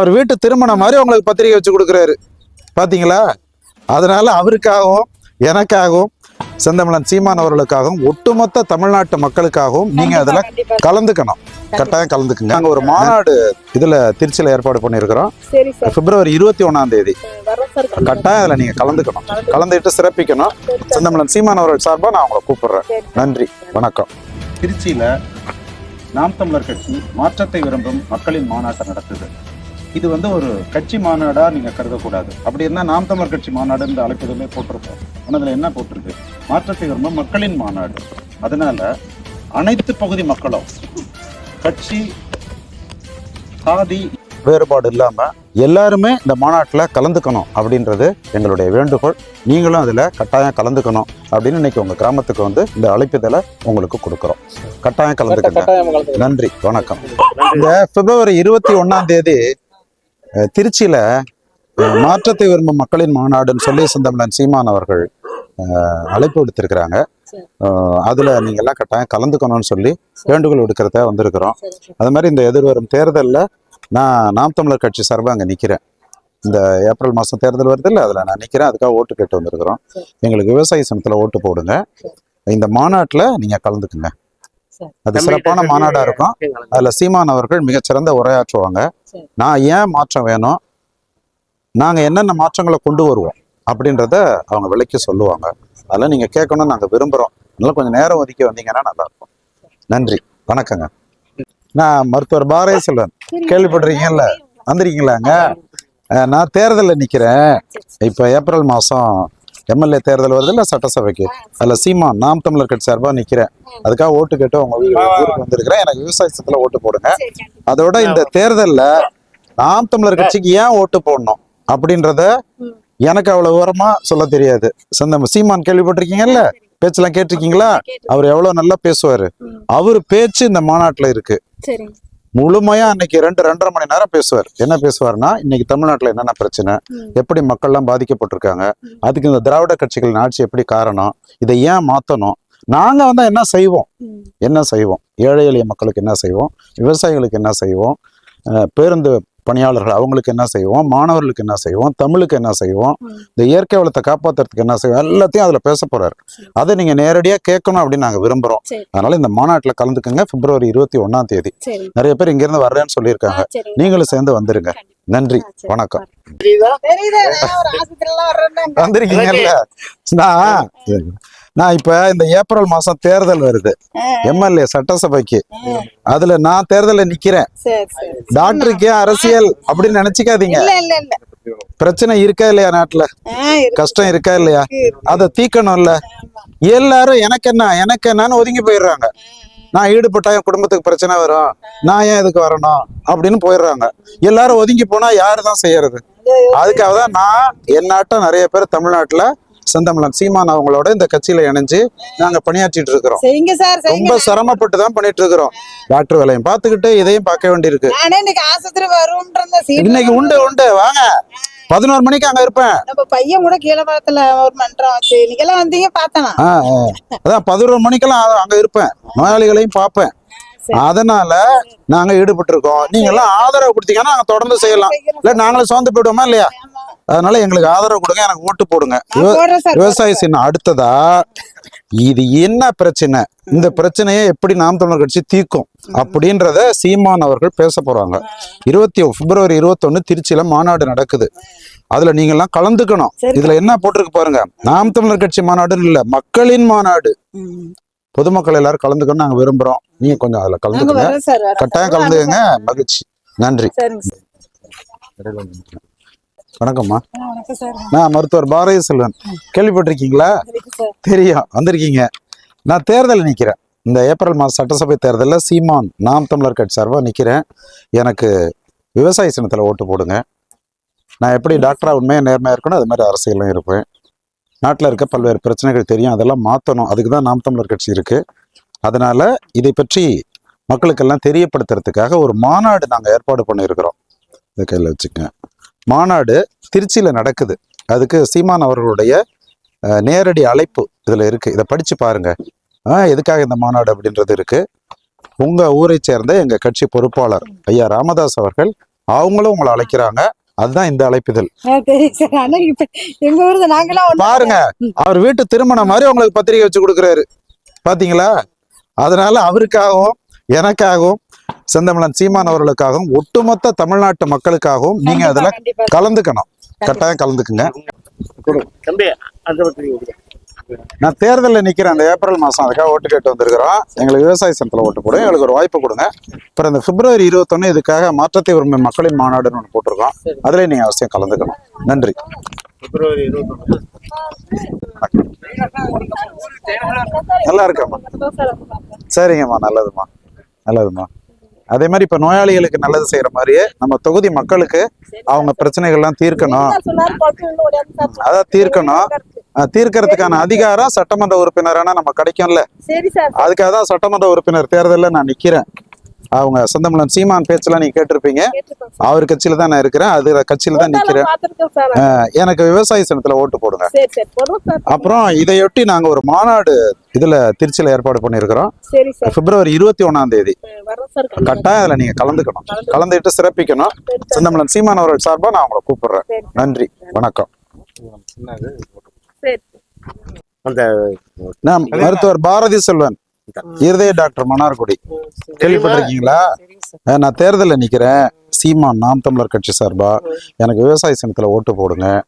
அவர் வீட்டு திருமணம் மாதிரி உங்களுக்கு பத்திரிகை வச்சு கொடுக்குறாரு. பாத்தீங்களா? அதனால அவருக்காகவும் எனக்காகவும் செந்தமிழன் சீமான் அவர்களுக்காகவும் ஒட்டுமொத்த தமிழ்நாட்டு மக்களுக்காகவும் நீங்க அதுல கலந்துக்கணும். கட்டாயம் கலந்துக்குங்க. நாங்க ஒரு மாநாடு இதுல திருச்சியில ஏற்பாடு பண்ணியிருக்கிறோம். சரி சார். பிப்ரவரி இருபத்தி ஒண்ணாம் தேதி. கட்டாயம் அதுல நீங்க கலந்துக்கணும். கலந்துட்டு சிறப்பிக்கணும். செந்தமிழன் சீமான் அவர்கள் சார்பா நான் உங்களை கூப்பிடுறேன். நன்றி. வணக்கம். திருச்சியில நாம் தமிழர் கட்சி மாற்றத்தை விரும்பும் மக்களின் மாநாட்டை நடத்துது இது வந்து ஒரு கட்சி மாநாடா நீங்க கருதக்கூடாது. அப்படி இருந்தா நாம் தமிழர் கட்சி மாநாடு இந்த அழைப்பிதமே போட்டிருப்போம். ஆனா அதுல என்ன போட்டிருக்கு? மாற்றத்தை விரும்பும் மக்களின் மாநாடு. அதனால அனைத்து பகுதி மக்களும் கட்சி சாதி வேறுபாடு இல்லாம எல்லாருமே இந்த மாநாட்டுல கலந்துக்கணும் அப்படின்றது எங்களுடைய வேண்டுகோள். நீங்களும் அதுல கட்டாயம் கலந்துக்கணும் அப்படின்னு இன்னைக்கு உங்க கிராமத்துக்கு வந்து இந்த அழைப்பிதழை உங்களுக்கு கொடுக்குறோம். கட்டாயம் கலந்துக்கங்க. நன்றி. வணக்கம். இந்த பிப்ரவரி இருபத்தி ஒண்ணாம் தேதி திருச்சியில மாற்றத்தை விரும்பும் மக்களின் மாநாடுன்னு சொல்லி செந்தமிழன் சீமான் அவர்கள் அழைப்பு விடுத்திருக்கிறாங்க. அதுல நீங்க எல்லாம் கட்டாயம் கலந்துக்கணும்னு சொல்லி வேண்டுகோள் விடுக்கிறத வந்திருக்கிறோம். அது மாதிரி இந்த எதிர்வரும் தேர்தல்ல நான் நாம் தமிழர் கட்சி சார்பாக அங்கே நிற்கிறேன் இந்த ஏப்ரல் மாதம் தேர்தல் வருது இல்லை அதில் நான் நிற்கிறேன் அதுக்காக ஓட்டு கேட்டு வந்திருக்கிறோம். எங்களுக்கு விவசாய சனத்தில் ஓட்டு போடுங்க. இந்த மாநாட்டில் நீங்கள் கலந்துக்குங்க. அது சிறப்பான மாநாடாக இருக்கும். அதில் சீமான் அவர்கள் மிகச்சிறந்த உரையாற்றுவாங்க. நான் ஏன் மாற்றம் வேணும்? நாங்கள் என்னென்ன மாற்றங்களை கொண்டு வருவோம்? அப்படின்றத அவங்க விலைக்கு சொல்லுவாங்க. அதெல்லாம் நீங்கள் கேட்கணும்னு நாங்கள் விரும்புகிறோம் அதனால கொஞ்சம் நேரம் ஒதுக்கி வந்தீங்கன்னா நல்லா இருக்கும் நன்றி. வணக்கங்க. நான் மருத்துவர் பாரதி செல்வன் கேள்விப்பட்டிருக்கீங்கல்ல? வந்திருக்கீங்களாங்க? நான் தேர்தலில் நிற்கிறேன் இப்போ ஏப்ரல் மாதம் எம்எல்ஏ தேர்தல் வருது இல்லை சட்டசபைக்கு? அதில் சீமான் நாம் தமிழர் கட்சி சார்பாக நிற்கிறேன் அதுக்காக ஓட்டு கேட்டு உங்க வீ- ஊருக்கு வந்திருக்கிறேன். எனக்கு விவசாயத்தில் ஓட்டு போடுங்க. அதோட இந்த தேர்தலில் நாம் தமிழர் கட்சிக்கு ஏன் ஓட்டு போடணும் அப்படின்றத எனக்கு அவ்வளவு விவரமா சொல்ல தெரியாது. சொந்த சீமான் கேள்விப்பட்டிருக்கீங்கல்ல? பேச்செல்லாம் கேட்டிருக்கீங்களா? அவர் எவ்வளவு நல்லா பேசுவாரு. அவர் பேச்சு இந்த மாநாட்டுல இருக்கு. சரி. முழுமையா அன்னைக்கு ரெண்டு ரெண்டரை மணி நேரம் பேசுவார். என்ன பேசுவார்னா இன்னைக்கு தமிழ்நாட்டுல என்னென்ன பிரச்சனை. எப்படி மக்கள்லாம் பாதிக்கப்பட்டிருக்காங்க? அதுக்கு இந்த திராவிட கட்சிகளின் ஆட்சி எப்படி காரணம்? இதை ஏன் மாத்தணும்? நாங்க வந்து என்ன செய்வோம். என்ன செய்வோம்? ஏழை எளிய மக்களுக்கு என்ன செய்வோம்? விவசாயிகளுக்கு என்ன செய்வோம்? பேருந்து பணியாளர்கள் அவங்களுக்கு என்ன செய்வோம்? மாணவர்களுக்கு என்ன செய்வோம்? தமிழுக்கு என்ன செய்வோம். இந்த இயற்கை வளத்தை காப்பாத்துறதுக்கு என்ன செய்வோம்? எல்லாத்தையும் அதுல பேச போறாரு. அதை நீங்க நேரடியா கேட்கணும் அப்படின்னு நாங்க விரும்புறோம். சரி. அதனால இந்த மாநாட்டுல கலந்துக்கங்க. பிப்ரவரி இருபத்தி ஒண்ணாம் தேதி. நிறைய பேர் இங்க இருந்து வர்றேன்னு சொல்லியிருக்காங்க. நீங்களும் சேர்ந்து வந்துருங்க. நன்றி. வணக்கம். வந்திருக்கீங்கல்ல? நான் நான் இப்ப இந்த ஏப்ரல் மாசம் தேர்தல் வருது. எம்எல்ஏ சட்டசபைக்கு. அதுல நான் தேர்தல்ல நிக்கிறேன். டாக்டருக்கு அரசியல் அப்படின்னு நினைச்சுக்காதீங்க. பிரச்சனை இருக்கா இல்லையா நாட்டுல. கஷ்டம் இருக்கா இல்லையா? அதை தீக்கணும்ல. எல்லாரும் எனக்கு என்ன எனக்கு என்னன்னு ஒதுங்கி போயிடுறாங்க. நான் ஈடுபட்டா என் குடும்பத்துக்கு பிரச்சனை வரும். நான் ஏன் இதுக்கு வரணும் அப்படின்னு போயிடுறாங்க. எல்லாரும் ஒதுங்கி போனா யாரு தான் செய்யறது அதுக்காக தான் நான் என்னாட்டம் நிறைய பேர் தமிழ்நாட்டுல செந்தமிழன். சீமான் அவங்களோட இந்த கட்சியில இணைஞ்சு நாங்க பணியாற்றிட்டு இருக்கிறோம். ரொம்ப சிரமப்பட்டு தான் பண்ணிட்டு இருக்கிறோம். டாக்டர் வேலையும் பார்த்துக்கிட்டு இதையும் பார்க்க வேண்டியிருக்கு. இன்னைக்கு உண்டு உண்டு. வாங்க. பதினோரு மணிக்கு அங்க இருப்பேன். நம்ம பையன் கூட கீழே பாத்துல ஒரு மன்றம் வச்சு வந்தீங்க பார்த்தனா. அதான் பதினோரு மணிக்கெல்லாம் அங்க இருப்பேன். நோயாளிகளையும் பார்ப்பேன். சரி. அதனால நாங்க ஈடுபட்டு இருக்கோம் நீங்க எல்லாம் ஆதரவு கொடுத்தீங்கன்னா நாங்க தொடர்ந்து செய்யலாம். இல்ல நாங்களும் சோர்ந்து போயிடுவோமா இல்லையா? அதனால எங்களுக்கு ஆதரவு கொடுங்க எனக்கு ஓட்டு போடுங்க. விவசாய சின்னம் அடுத்ததா இது என்ன பிரச்சனை? இந்த பிரச்சனையை எப்படி நாம் தமிழர் கட்சி தீர்க்கும் அப்படின்றத சீமான் அவர்கள் பேச போறாங்க. இருபத்தி பிப்ரவரி இருபத்தொன்னு திருச்சியில மாநாடு நடக்குது. அதுல நீங்க எல்லாம் கலந்துக்கணும். இதுல என்ன போட்டிருக்கு பாருங்க. நாம் தமிழர் கட்சி மாநாடுன்னு இல்ல மக்களின் மாநாடு. பொதுமக்கள் எல்லாரும் கலந்துக்கணும் நாங்க விரும்புறோம். நீங்க கொஞ்சம் அதுல கலந்துக்கங்க. கட்டாயம். கலந்துக்கங்க. மகிழ்ச்சி. நன்றி. வணக்கம்மா. நான் மருத்துவர் பாரதி செல்வன். கேள்விப்பட்டிருக்கீங்களா? தெரியும் வந்திருக்கீங்க. நான் தேர்தல் நிற்கிறேன் இந்த ஏப்ரல் மாதம் சட்டசபை தேர்தலில் சீமான் நாம் தமிழர் கட்சி சார்பாக நிற்கிறேன் எனக்கு விவசாய சின்னத்தில் ஓட்டு போடுங்க. நான் எப்படி டாக்டராக உண்மையாக நேர்மையாக இருக்கணும் அது மாதிரி அரசியலும் இருப்பேன். நாட்டில் இருக்க பல்வேறு பிரச்சனைகள் தெரியும் அதெல்லாம் மாற்றணும் அதுக்கு தான் நாம் தமிழர் கட்சி இருக்குது அதனால் இதை பற்றி மக்களுக்கெல்லாம் தெரியப்படுத்துறதுக்காக ஒரு மாநாடு நாங்கள் ஏற்பாடு பண்ணியிருக்கிறோம். இதை கையில் வச்சுக்கங்க. மாநாடு திருச்சியில் நடக்குது. அதுக்கு சீமான் அவர்களுடைய நேரடி அழைப்பு இதில் இருக்குது இதை படித்து பாருங்க. ஆ, எதுக்காக இந்த மாநாடு அப்படின்றது இருக்கு. உங்க ஊரை சேர்ந்த எங்க கட்சி பொறுப்பாளர் ஐயா ராமதாஸ் அவர்கள் அவங்களும் உங்களை அழைக்கிறாங்க. அதுதான் இந்த ஒண்ணு- பாருங்க. அவர் வீட்டு திருமணம் மாதிரி உங்களுக்கு பத்திரிகை வச்சு கொடுக்குறாரு. பாத்தீங்களா? அதனால அவருக்காகவும் எனக்காகவும் செந்தமிழன் சீமான் அவர்களுக்காகவும் ஒட்டுமொத்த தமிழ்நாட்டு மக்களுக்காகவும் நீங்க அதுல கலந்துக்கணும். கட்டாயம் கலந்துக்குங்க. நான் தேர்தலில் நிக்கிறேன் அந்த ஏப்ரல் மாசம் அதுக்காக ஓட்டு கேட்டு வந்திருக்கிறோம். எங்களுக்கு விவசாய சனத்துல ஓட்டு போடுங்க. எங்களுக்கு ஒரு வாய்ப்பு கொடுங்க. அப்புறம் இந்த பிப்ரவரி இருபத்தொன்னு இதுக்காக மாற்றத்தை விரும்பும் மக்களின் மாநாடுன்னு ஒன்று போட்டிருக்கோம். அதுல நீங்க அவசியம் கலந்துக்கணும். நன்றி. பிப்ரவரி நல்லா இருக்கம்மா. சரிங்கம்மா நல்லதும்மா. நல்லதும்மா. அதே மாதிரி இப்ப நோயாளிகளுக்கு நல்லது செய்யற மாதிரியே நம்ம தொகுதி மக்களுக்கு அவங்க பிரச்சனைகள்லாம் தீர்க்கணும். அதான் தீர்க்கணும். தீர்க்கறதுக்கான அதிகாரம் சட்டமன்ற உறுப்பினரான நம்ம கிடைக்கும்ல. அதுக்காக தான் சட்டமன்ற உறுப்பினர் தேர்தலில் நான் நிக்கிறேன். அவங்க செந்தமிழன் சீமான் பேச்செல்லாம் நீங்க கேட்டிருப்பீங்க. அவர் கட்சியில தான் நான் இருக்கிறேன். அது கட்சியில தான் நிக்கிறேன். எனக்கு விவசாய சின்னத்துல ஓட்டு போடுங்க. அப்புறம் இதையொட்டி நாங்க ஒரு மாநாடு இதுல திருச்சியில ஏற்பாடு சார் பிப்ரவரி இருபத்தி ஒண்ணாம் தேதி கட்டாயம் அதுல நீங்க கலந்துக்கணும். கலந்துட்டு சிறப்பிக்கணும். செந்தமிழன் சீமான் அவர்கள் சார்பா நான் உங்களை கூப்பிடுறேன். நன்றி. வணக்கம். அந்த மருத்துவர் பாரதி செல்வன். இருதய டாக்டர் மன்னார்குடி. கேள்விப்பட்டிருக்கீங்களா? நான் தேர்தலில் நிக்கிறேன். சீமான் நாம் தமிழர் கட்சி சார்பா? எனக்கு விவசாய சின்னத்துல ஓட்டு போடுங்க.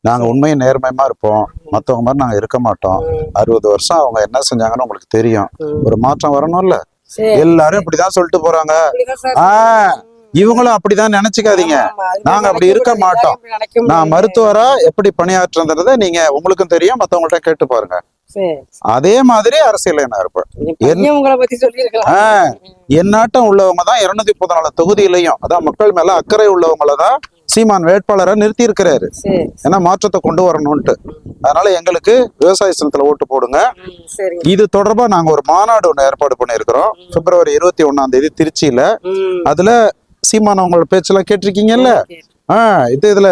நாங்க உண்மையும் நேர்மையமா இருப்போம். மத்தவங்க மாதிரி நாங்க இருக்க மாட்டோம். அறுபது வருஷம் அவங்க என்ன செஞ்சாங்கன்னு உங்களுக்கு தெரியும். ஒரு மாற்றம் வரணும்ல? எல்லாரும் இப்படிதான் சொல்லிட்டு போறாங்க. ஆஹ் இவங்களும் அப்படிதான் நினைச்சுக்காதீங்க. நாங்க அப்படி இருக்க மாட்டோம். நான் மருத்துவரா எப்படி பணியாற்றுறதை நீங்க உங்களுக்கும் தெரியும் மத்தவங்கள்ட்ட கேட்டு பாருங்க. அதே மாதிரி அரசியல் நான் இருப்பேன் என்- உங்களை பத்தி சொல்லியிருக்கலாம். ஆஹ் எந்நாட்டம் உள்ளவங்க தான் இருநூத்தி பதினாலு தொகுதியிலையும் அதான் மக்கள் மேல அக்கறை உள்ளவங்கள தான் சீமான் வேட்பாளரை நிறுத்தி இருக்கிறாரு ஏன்னா மாற்றத்தை கொண்டு வரணும்ட்டு அதனால எங்களுக்கு விவசாய சின்னத்துல ஓட்டு போடுங்க. இது தொடர்பா நாங்க ஒரு மாநாடு ஒண்ணு ஏற்பாடு பண்ணியிருக்கிறோம். பிப்ரவரி இருபத்தி ஒண்ணாம் தேதி திருச்சியில. அதுல சீமான் அவங்களோட பேச்செல்லாம் கேட்டிருக்கீங்கல்ல? ஆஹ் இது இதுல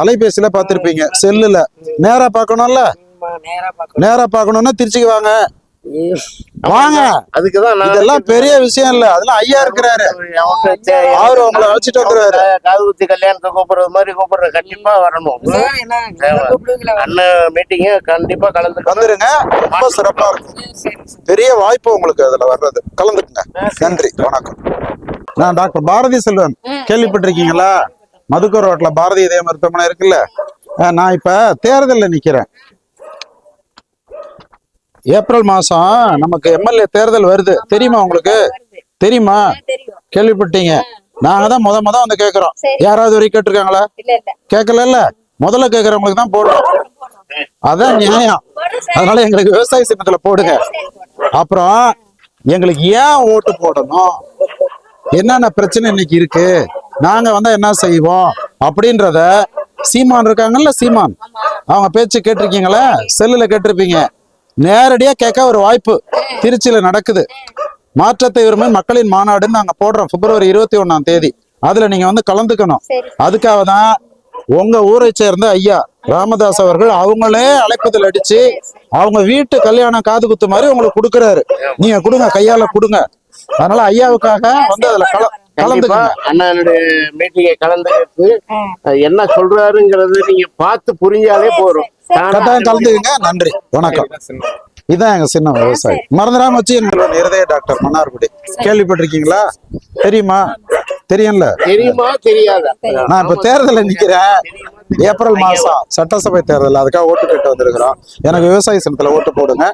அலைபேசியில பார்த்திருப்பீங்க. செல்லுல. நேரா பார்க்கணும்ல? நேரா பார்க்கணும்னா திருச்சிக்கு வாங்க. வாங்க. அதுக்குதான் நான் இதெல்லாம் பெரிய விஷயம் இல்ல. அதெல்லாம் ஐயா இருக்கிறாரு. அவரு உங்களை அழைச்சிட்டு வந்துருவாரு. காது குத்தி கல்யாணத்துக்கு கூப்பிடுறது மாதிரி கூப்பிடுற கண்டிப்பா வரணும். அண்ணன் மீட்டிங்க கண்டிப்பா கலந்து வந்துருங்க. ரொம்ப சிறப்பா இருக்கும். பெரிய வாய்ப்பு உங்களுக்கு அதுல வர்றது. கலந்துக்குங்க. நன்றி. வணக்கம். நான் டாக்டர் பாரதி செல்வன். கேள்விப்பட்டிருக்கீங்களா? மதுக்கர் ரோட்ல பாரதி இதய மருத்துவமனை இருக்குல்ல? நான் இப்ப தேர்தல்ல நிக்கிறேன். ஏப்ரல் மாசம் நமக்கு எம்எல்ஏ தேர்தல் வருது. தெரியுமா உங்களுக்கு? தெரியுமா? கேள்விப்பட்டீங்க. நாங்க தான் முத முத வந்து கேக்குறோம். யாராவது வரைக்கும் கேட்டிருக்காங்களா? இல்ல இல்ல. கேட்கல முதல்ல கேக்குறவங்களுக்கு தான் போடுறோம். அதான் நியாயம். அதனால எங்களுக்கு விவசாய சின்னத்துல போடுங்க. அப்புறம் எங்களுக்கு ஏன் ஓட்டு போடணும்? என்னென்ன பிரச்சனை இன்னைக்கு இருக்கு? நாங்க வந்தா என்ன செய்வோம்? அப்படின்றத சீமான் இருக்காங்கல்ல சீமான். அவங்க பேச்சு கேட்டிருக்கீங்களா? செல்லுல கேட்டிருப்பீங்க. நேரடியா கேட்க ஒரு வாய்ப்பு திருச்சியில நடக்குது. மாற்றத்தை விரும்பும் மக்களின் மாநாடுன்னு நாங்க போடுறோம். பிப்ரவரி இருபத்தி ஒண்ணாம் தேதி. அதுல நீங்க வந்து கலந்துக்கணும். அதுக்காக தான் உங்க ஊரை சேர்ந்த ஐயா ராமதாஸ் அவர்கள் அவங்களே அழைப்பதில் அடிச்சு அவங்க வீட்டு கல்யாணம் காது குத்து மாதிரி உங்களுக்கு கொடுக்குறாரு. நீங்க கொடுங்க கையால கொடுங்க. அதனால ஐயாவுக்காக வந்து அதுல கல கண்டிப்பா. அண்ணனுடைய மீட்டிங்கை கலந்துக்கிட்டு என்ன சொல்றாருங்கிறது நீங்க பார்த்து புரிஞ்சாலே போறோம் கட்டாயம் கலந்துக்கங்க. நன்றி. வணக்கம். இதான் எங்க சின்ன விவசாயி. மறந்துடாம வச்சு எங்களோட இருதய டாக்டர் மன்னார்குடி. கேள்விப்பட்டிருக்கீங்களா? தெரியுமா? தெரியும்ல? தெரியுமா? தெரியாதா? நான் இப்ப தேர்தல்ல நிக்கிறேன். ஏப்ரல் மாசம் சட்டசபை தேர்தல் அதுக்காக ஓட்டு கேட்டு வந்திருக்கிறோம். எனக்கு விவசாய சின்னத்துல ஓட்டு போடுங்க.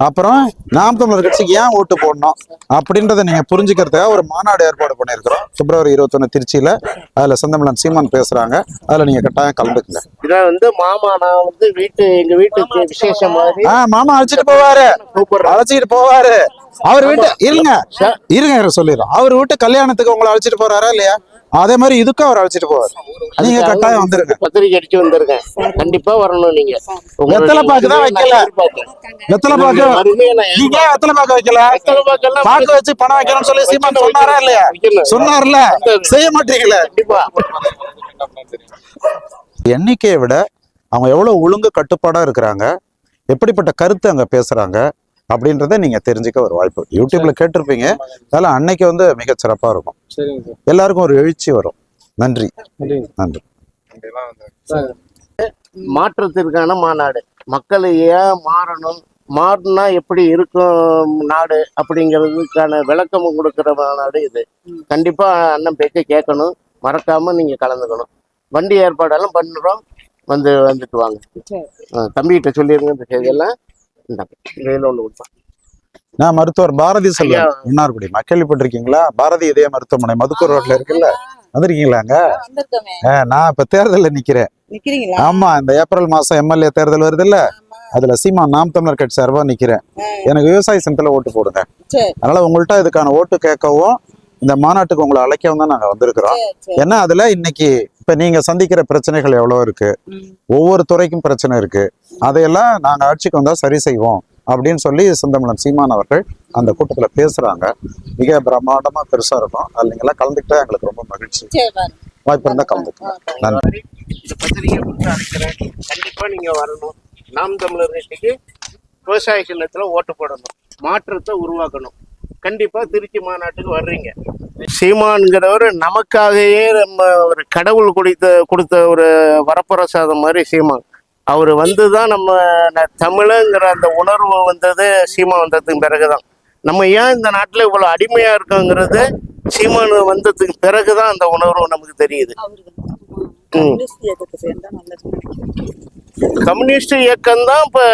அப்புறம் நாம் தமிழர் கட்சிக்கு ஏன் ஓட்டு போடணும் அப்படின்றத நீங்க புரிஞ்சுக்கிறதுக்காக ஒரு மாநாடு ஏற்பாடு பண்ணியிருக்கிறோம். பிப்ரவரி இருபத்தொன்னு திருச்சியில. அதுல செந்தமிழன் சீமான் பேசுறாங்க. அதுல நீங்க கட்டாயம் கலந்துக்குங்க. இதான் வந்து மாமா நான் வந்து வீட்டு எங்க வீட்டுக்கு விசேஷம் மாதிரி. ஆஹ் மாமா அழைச்சிட்டு போவாரு. அழைச்சிட்டு போவாரு. அவர் வீட்டு இருங்க. இருங்க இருங்க சொல்லிடுறோம். அவர் வீட்டு கல்யாணத்துக்கு உங்களை அழைச்சிட்டு போறாரா இல்லையா? அதே மாதிரி இதுக்கும் அவர் அழைச்சிட்டு போவார். நீங்க கட்டாயம் வந்துருங்க. பத்திரிக்கை அடிச்சு வந்திருக்கேன் கண்டிப்பா வரணும் நீங்க. வெத்தலை பாக்கு தான் வைக்கல. வெத்தலை பாக்கு நீங்க வெத்தலை பாக்க வைக்கல? பாக்கு வச்சு பணம் வைக்கணும்னு சொல்லி சீமான் சொன்னாரா இல்லையா. சொன்னார்ல. செய்ய மாட்டீங்களே. கண்டிப்பா. எண்ணிக்கையை விட அவங்க எவ்வளவு ஒழுங்கு கட்டுப்பாடா இருக்கிறாங்க? எப்படிப்பட்ட கருத்து அங்க பேசுறாங்க? அப்படின்றத நீங்க தெரிஞ்சுக்க ஒரு வாய்ப்பு. யூடியூப்ல கேட்டிருப்பீங்க. அதனால அன்னைக்கு வந்து மிகச் சிறப்பா இருக்கும். சரிங்க சார். எல்லாருக்கும் ஒரு எழுச்சி வரும். நன்றி. நன்றி. மாற்றத்திற்கான மாநாடு. மக்கள் ஏன் மாறணும்? மாறினா எப்படி இருக்கும் நாடு அப்படிங்கிறதுக்கான விளக்கமும் கொடுக்கிற மாநாடு இது. கண்டிப்பா அண்ணன் பேச்சை கேட்கணும். மறக்காம நீங்க கலந்துக்கணும். வண்டி ஏற்பாடெல்லாம் பண்ணுறோம். வந்து வந்துட்டு வாங்க. தம்பிகிட்ட சொல்லிருங்க இந்த செய்தியெல்லாம். இதில் ஒன்று கொடுப்பேன் நான் மருத்துவர் பாரதி செல்வன் மன்னார்குடி கேள்விப்பட்டிருக்கீங்களா பாரதி இதய மருத்துவமனை மதுக்கூர் ரோட்ல இருக்குல்ல? வந்திருக்கீங்களாங்க? நான் இப்ப தேர்தல்ல நிக்கிறேன். ஆமா இந்த ஏப்ரல் மாசம் எம்எல்ஏ தேர்தல் வருது இல்ல அதுல சீமா நாம் தமிழர் கட்சி சார்பா நிக்கிறேன். எனக்கு விவசாய சின்னத்துல ஓட்டு போடுங்க. அதனால உங்கள்ட்ட இதுக்கான ஓட்டு கேட்கவும் இந்த மாநாட்டுக்கு உங்களை அழைக்கவும் தான் நாங்க வந்திருக்கிறோம். ஏன்னா அதுல இன்னைக்கு இப்ப நீங்க சந்திக்கிற பிரச்சனைகள் எவ்வளவு இருக்கு? ம். ஒவ்வொரு துறைக்கும் பிரச்சனை இருக்கு. அதையெல்லாம் நாங்க ஆட்சிக்கு வந்தா சரி செய்வோம் அப்படின்னு சொல்லி செந்தமிழன் சீமான் அவர்கள் அந்த கூட்டத்துல பேசுறாங்க. மிக பிரம்மாண்டமா பெருசா இருக்கும். அதுல நீங்க எல்லாம் கலந்துக்கிட்டா எங்களுக்கு ரொம்ப மகிழ்ச்சி. வாய்ப்பு இருந்தா கலந்துக்கலாம் நன்றி. இந்த பத்திரிகை கொடுத்து அழைக்கிறேன். கண்டிப்பா நீங்க வரணும். நாம் தமிழர் கட்சிக்கு விவசாய சின்னத்துல ஓட்டு போடணும். மாற்றத்தை உருவாக்கணும். கண்டிப்பா திருச்சி மாநாட்டுக்கு வர்றீங்க. சீமான்கிறவர் நமக்காகவே நம்ம ஒரு கடவுள் கொடுத்த கொடுத்த ஒரு வரப்பிரசாதம் மாதிரி சீமான். அவர் வந்து தான் நம்ம தமிழங்கிற அந்த உணர்வு வந்தது சீமா வந்ததுக்கு பிறகுதான். நம்ம ஏன் இந்த நாட்டில் இவ்வளோ அடிமையா இருக்கோங்கிறது சீமான் வந்ததுக்கு பிறகுதான் அந்த உணர்வு நமக்கு தெரியுது. கம்யூனிஸ்ட் இயக்கம் தான் இப்போ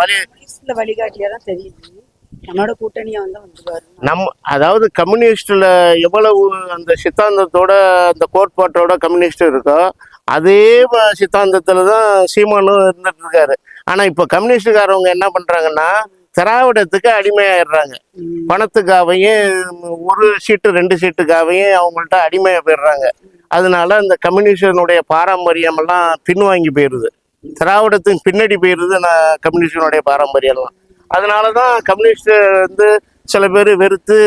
வழி கம்யூனிஸ்ட்ல வழிகாட்டியா தான் தெரியுது. நம்மளோட கூட்டணியா வந்து வந்துருவாரு. நம் அதாவது கம்யூனிஸ்டில் எவ்வளவு அந்த சித்தாந்தத்தோட அந்த கோட்பாட்டோட கம்யூனிஸ்ட் இருக்கோ அதே சித்தாந்தத்துல தான் சீமானும் இருந்துட்டு இருக்காரு ஆனா இப்போ கம்யூனிஸ்டுக்காரவங்க என்ன பண்றாங்கன்னா திராவிடத்துக்கு அடிமையாயிடுறாங்க. பணத்துக்காகவும் ஒரு சீட்டு ரெண்டு சீட்டுக்காகவும் அவங்கள்ட்ட அடிமையா போயிடுறாங்க. அதனால இந்த கம்யூனிஸ்டனுடைய பாரம்பரியம் எல்லாம் பின்வாங்கி போயிடுது திராவிடத்துக்கு பின்னாடி போயிடுது நான் கம்யூனிஸ்டனுடைய பாரம்பரியம்லாம். அதனால தான் கம்யூனிஸ்ட் வந்து சில பேர் வெறுத்து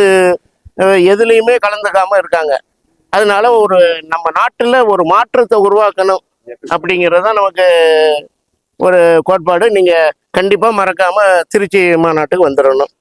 எதுலேயுமே கலந்துக்காம இருக்காங்க. அதனால ஒரு நம்ம நாட்டில் ஒரு மாற்றத்தை உருவாக்கணும் அப்படிங்கிறது தான் நமக்கு ஒரு கோட்பாடு. நீங்கள் கண்டிப்பாக மறக்காமல் திருச்சி மாநாட்டுக்கு வந்துடணும்.